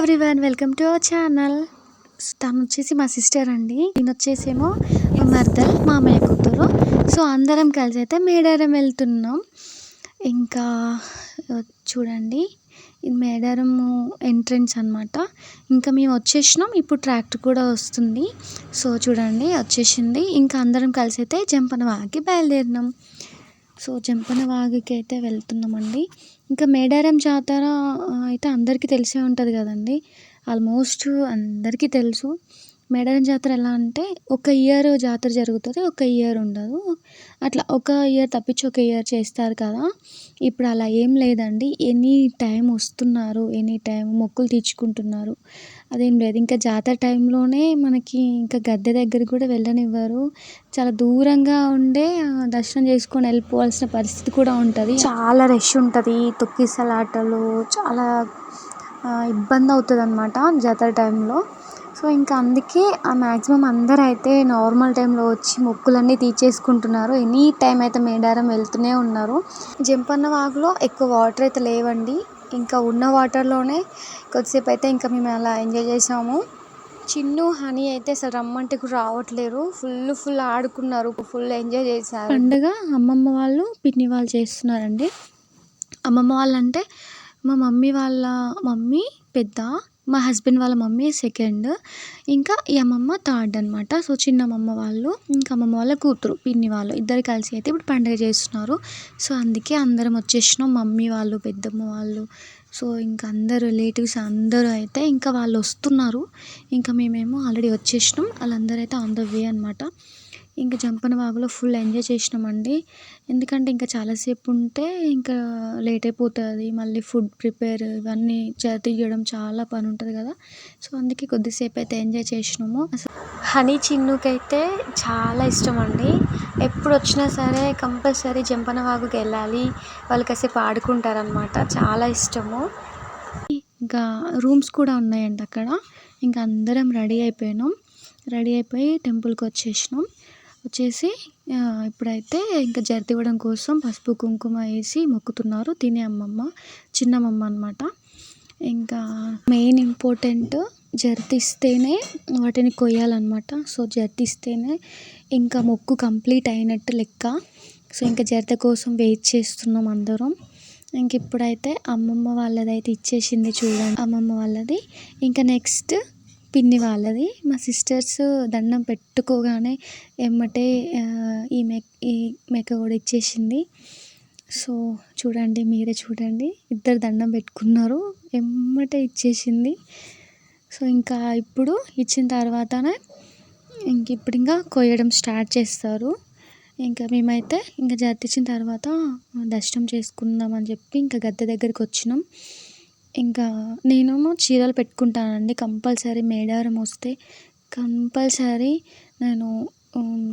Everyone welcome to our channel తను వచ్చేసి మా సిస్టర్ అండి. నేను వచ్చేసేమో మా మర్దల్ మామయ్య కూతురు. సో అందరం కలిసి అయితే మేడారం వెళ్తున్నాం. ఇంకా చూడండి. ఇది మేడారం ఎంట్రన్స్ అనమాట ఇంకా మేము వచ్చేసినాం. ఇప్పుడు ట్రాక్టర్ కూడా వస్తుంది. సో చూడండి వచ్చేసింది. ఇంకా అందరం కలిసి అయితే జంపన వాకి బయలుదేరినాం. సో జంపన వాగుకి అయితే వెళ్తున్నామండి. ఇంకా మేడారం జాతర అయితే అందరికీ తెలిసే ఉంటుంది కదండి. ఆల్మోస్ట్ అందరికీ తెలుసు. మేడారం జాతర ఎలా అంటే ఒక ఇయర్ జాతర జరుగుతుంది ఒక ఇయర్ ఉండదు. అట్లా ఒక ఇయర్ తప్పించి ఒక ఇయర్ చేస్తారు కదా. ఇప్పుడు అలా ఏం లేదండి. ఎనీ టైం వస్తున్నారు ఎనీ టైం మొక్కులు తీర్చుకుంటున్నారు. అదేం లేదు. ఇంకా జాతర టైంలోనే మనకి ఇంకా గద్దె దగ్గరికి కూడా వెళ్ళనివ్వరు. చాలా దూరంగా ఉండే దర్శనం చేసుకొని వెళ్ళిపోవాల్సిన పరిస్థితి కూడా ఉంటుంది. చాలా రష్ ఉంటుంది. తొక్కిసలాటలు చాలా ఇబ్బంది అవుతుంది అనమాట జాతర టైంలో. సో ఇంకా అందుకే ఆ మ్యాక్సిమం అందరూ అయితే నార్మల్ టైంలో వచ్చి మొక్కులన్నీ తీర్చేసుకుంటున్నారు. ఎనీ టైం అయితే మేడారం వెళ్తూనే ఉన్నారు. జంపన్న వాగులో ఎక్కువ వాటర్ అయితే లేవండి. ఇంకా ఉన్న వాటర్లోనే కొద్దిసేపు అయితే ఇంకా మేము అలా ఎంజాయ్ చేసాము. చిన్ను హనీ అయితే అసలు రమ్మంటే కూడా రావట్లేరు ఫుల్ ఫుల్ ఆడుకున్నారు. ఫుల్ ఎంజాయ్ చేశారు. పండుగ అమ్మమ్మ వాళ్ళు పిన్ని వాళ్ళు చేస్తున్నారండి. అమ్మమ్మ వాళ్ళు అంటే మా మమ్మీ వాళ్ళ మమ్మీ పెద్ద మా హస్బెండ్ వాళ్ళ మమ్మీ సెకండ్. ఇంకా ఈ అమ్మమ్మ థర్డ్ అనమాట సో చిన్న అమ్మమ్మ వాళ్ళు ఇంకా అమ్మమ్మ వాళ్ళ కూతురు పిన్ని వాళ్ళు ఇద్దరు కలిసి అయితే ఇప్పుడు పండుగ చేస్తున్నారు. సో అందుకే అందరం వచ్చేసినాం. మమ్మీ వాళ్ళు పెద్దమ్మ వాళ్ళు సో ఇంకా అందరు రిలేటివ్స్ అందరూ అయితే ఇంకా వాళ్ళు వస్తున్నారు. ఇంకా మేమేమో ఆల్రెడీ వచ్చేసినాం. వాళ్ళందరూ అయితే ఆన్ ద వే అనమాట ఇంకా జంపన వాగులో ఫుల్ ఎంజాయ్ చేసినామండి. ఎందుకంటే ఇంకా చాలాసేపు ఉంటే ఇంకా లేట్ అయిపోతుంది మళ్ళీ ఫుడ్ ప్రిపేర్ ఇవన్నీ తీయడం చాలా పని ఉంటుంది కదా. సో అందుకే కొద్దిసేపు అయితే ఎంజాయ్ చేసినాము. హనీ చిన్నుకైతే చాలా ఇష్టం అండి ఎప్పుడు వచ్చినా సరే కంపల్సరీ జంపన వాగుకి వెళ్ళాలి. వాళ్ళు కాసేపు ఆడుకుంటారనమాట. చాలా ఇష్టము. ఇంకా రూమ్స్ కూడా ఉన్నాయండి అక్కడ. ఇంకా అందరం రెడీ అయిపోయినాం. రెడీ అయిపోయి టెంపుల్కి వచ్చేసినాం వచ్చేసి ఇప్పుడైతే ఇంకా జర్తి ఇవ్వడం కోసం పసుపు కుంకుమ వేసి మొక్కుతున్నారు. తినే అమ్మమ్మ చిన్నమ్మమ్మ అనమాట ఇంకా మెయిన్ ఇంపార్టెంట్ జర్తిస్తేనే వాటిని కొయ్యాలన్నమాట. సో జర్తిస్తేనే ఇంకా మొక్కు కంప్లీట్ అయినట్టు లెక్క. సో ఇంకా జర్త కోసం వెయిట్ చేస్తున్నాం అందరం. ఇంక ఇప్పుడైతే అమ్మమ్మ వాళ్ళది అయితే ఇచ్చేసింది చూడండి. అమ్మమ్మ వాళ్ళది. ఇంకా నెక్స్ట్ పిన్ని వాళ్ళది. మా సిస్టర్స్ దండం పెట్టుకోగానే ఎమ్మటే ఈ మె ఈ మెక్క కూడా ఇచ్చేసింది. సో చూడండి మీరే చూడండి. ఇద్దరు దండం పెట్టుకున్నారు. ఎమ్మటే ఇచ్చేసింది. సో ఇంకా ఇప్పుడు ఇచ్చిన తర్వాతనే ఇంక ఇప్పుడు ఇంకా కొయ్యడం స్టార్ట్ చేస్తారు. ఇంకా మేమైతే ఇంకా జర్తిచ్చిన తర్వాత దర్శనం చేసుకుందామని చెప్పి ఇంకా గద్దె దగ్గరికి వచ్చినాం. ఇంకా నేనేమో చీరలు పెట్టుకుంటానండి కంపల్సరీ మేడారం వస్తే. కంపల్సరీ నేను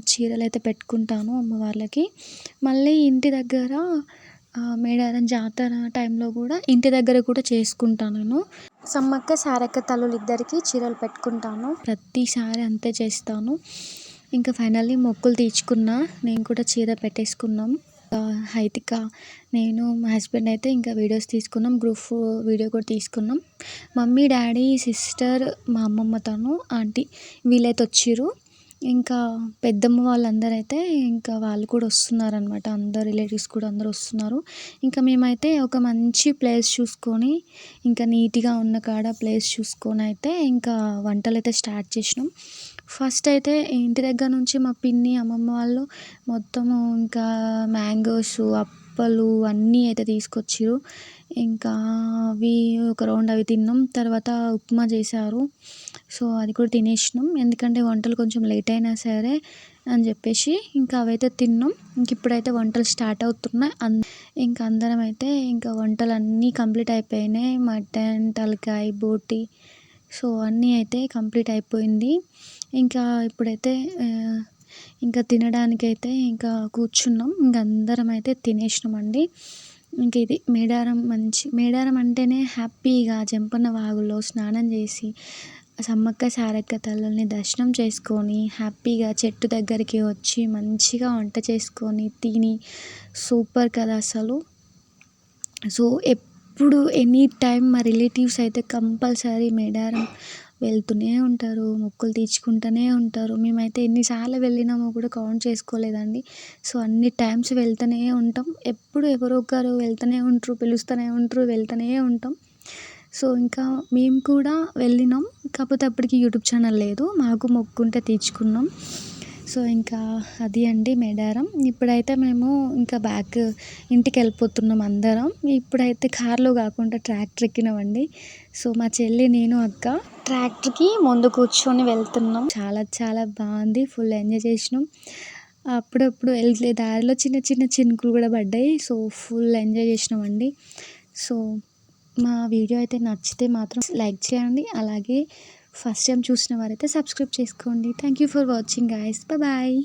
చీరలు అయితే పెట్టుకుంటాను అమ్మవార్లకి. మళ్ళీ ఇంటి దగ్గర మేడారం జాతర టైంలో కూడా ఇంటి దగ్గర కూడా చేసుకుంటాను నేను. సమ్మక్క సారక్క తల్లులు ఇద్దరికి చీరలు పెట్టుకుంటాను. ప్రతిసారి అంతే చేస్తాను. ఇంకా ఫైనల్లీ మొక్కులు తీర్చుకున్నా నేను కూడా చీర పెట్టేసుకున్నాం. హైతిక. నేను మా హస్బెండ్ అయితే ఇంకా వీడియోస్ తీసుకున్నాం గ్రూప్ వీడియో కూడా తీసుకున్నాం. మమ్మీ డాడీ సిస్టర్ మా అమ్మమ్మ తను ఆంటీ వీళ్ళైతే వచ్చిర్రు ఇంకా పెద్దమ్మ వాళ్ళందరూ అయితే ఇంకా వాళ్ళు కూడా వస్తున్నారు అనమాట అందరు రిలేటివ్స్ కూడా అందరు వస్తున్నారు. ఇంకా మేమైతే ఒక మంచి ప్లేస్ చూసుకొని ఇంకా నీట్గా ఉన్న కాడ ప్లేస్ చూసుకొని అయితే ఇంకా వంటలు అయితే స్టార్ట్ చేసినాం. ఫస్ట్ అయితే ఇంటి దగ్గర నుంచి మా పిన్ని అమ్మమ్మ వాళ్ళు మొత్తము ఇంకా మ్యాంగోస్ అప్పలు అన్నీ అయితే తీసుకొచ్చిర్రు. ఇంకా అవి ఒక రౌండ్ అవి తిన్నాం. తర్వాత ఉప్మా చేశారు. సో అది కూడా తినేసినాం. ఎందుకంటే వంటలు కొంచెం లేట్ అయినా సరే అని చెప్పేసి ఇంకా అవైతే తిన్నాం. ఇంక ఇప్పుడైతే వంటలు స్టార్ట్ అవుతున్నాయి. అన్ ఇంకా అందరం అయితే ఇంకా వంటలు అన్నీ కంప్లీట్ అయిపోయినాయి. మటన్ తలకాయ బోటి సో అన్నీ అయితే కంప్లీట్ అయిపోయింది. ఇంకా ఇప్పుడైతే ఇంకా తినడానికైతే ఇంకా కూర్చున్నాం. ఇంక అందరం అయితే తినేసినామండి. ఇంక ఇది మేడారం మంచి మేడారం అంటేనే హ్యాపీగా జంపన్న వాగులో స్నానం చేసి సమ్మక్క సారక్క తల్లుల్ని దర్శనం చేసుకొని హ్యాపీగా చెట్టు దగ్గరికి వచ్చి మంచిగా వంట చేసుకొని తిని సూపర్ కదా అసలు. సో ఎప్ ఎప్పుడు ఎనీ టైం మా రిలేటివ్స్ అయితే కంపల్సరీ మేడారం వెళ్తూనే ఉంటారు మొక్కులు తీర్చుకుంటూనే ఉంటారు. మేమైతే ఎన్నిసార్లు వెళ్ళినామో కూడా కౌంట్ చేసుకోలేదండి. సో అన్ని టైమ్స్ వెళ్తూనే ఉంటాం. ఎప్పుడు ఎవరో ఒకరు వెళ్తూనే ఉంటారు పిలుస్తూనే ఉంటారు వెళ్తూనే ఉంటాం. సో ఇంకా మేము కూడా వెళ్ళినాం. కాకపోతే అప్పటికి యూట్యూబ్ ఛానల్ లేదు. మాకు మొక్కుంటే తీర్చుకున్నాం. సో ఇంకా అది అండి మేడారం. ఇప్పుడైతే మేము ఇంకా బ్యాక్ ఇంటికి వెళ్ళిపోతున్నాం అందరం. ఇప్పుడైతే కార్లో కాకుండా ట్రాక్టర్ ఎక్కినామండి. సో మా చెల్లి నేను అక్క ట్రాక్టర్కి ముందు కూర్చొని వెళ్తున్నాం. చాలా చాలా బాగుంది. ఫుల్ ఎంజాయ్ చేసినాం. అప్పుడప్పుడు వెళ్తే దారిలో చిన్న చిన్న చినుకులు కూడా పడ్డాయి. సో ఫుల్ ఎంజాయ్ చేసినామండి. సో మా వీడియో అయితే నచ్చితే మాత్రం లైక్ చేయండి. అలాగే ఫస్ట్ టైం చూసిన వారైతే సబ్స్క్రైబ్ చేసుకోండి. Thank you for watching guys bye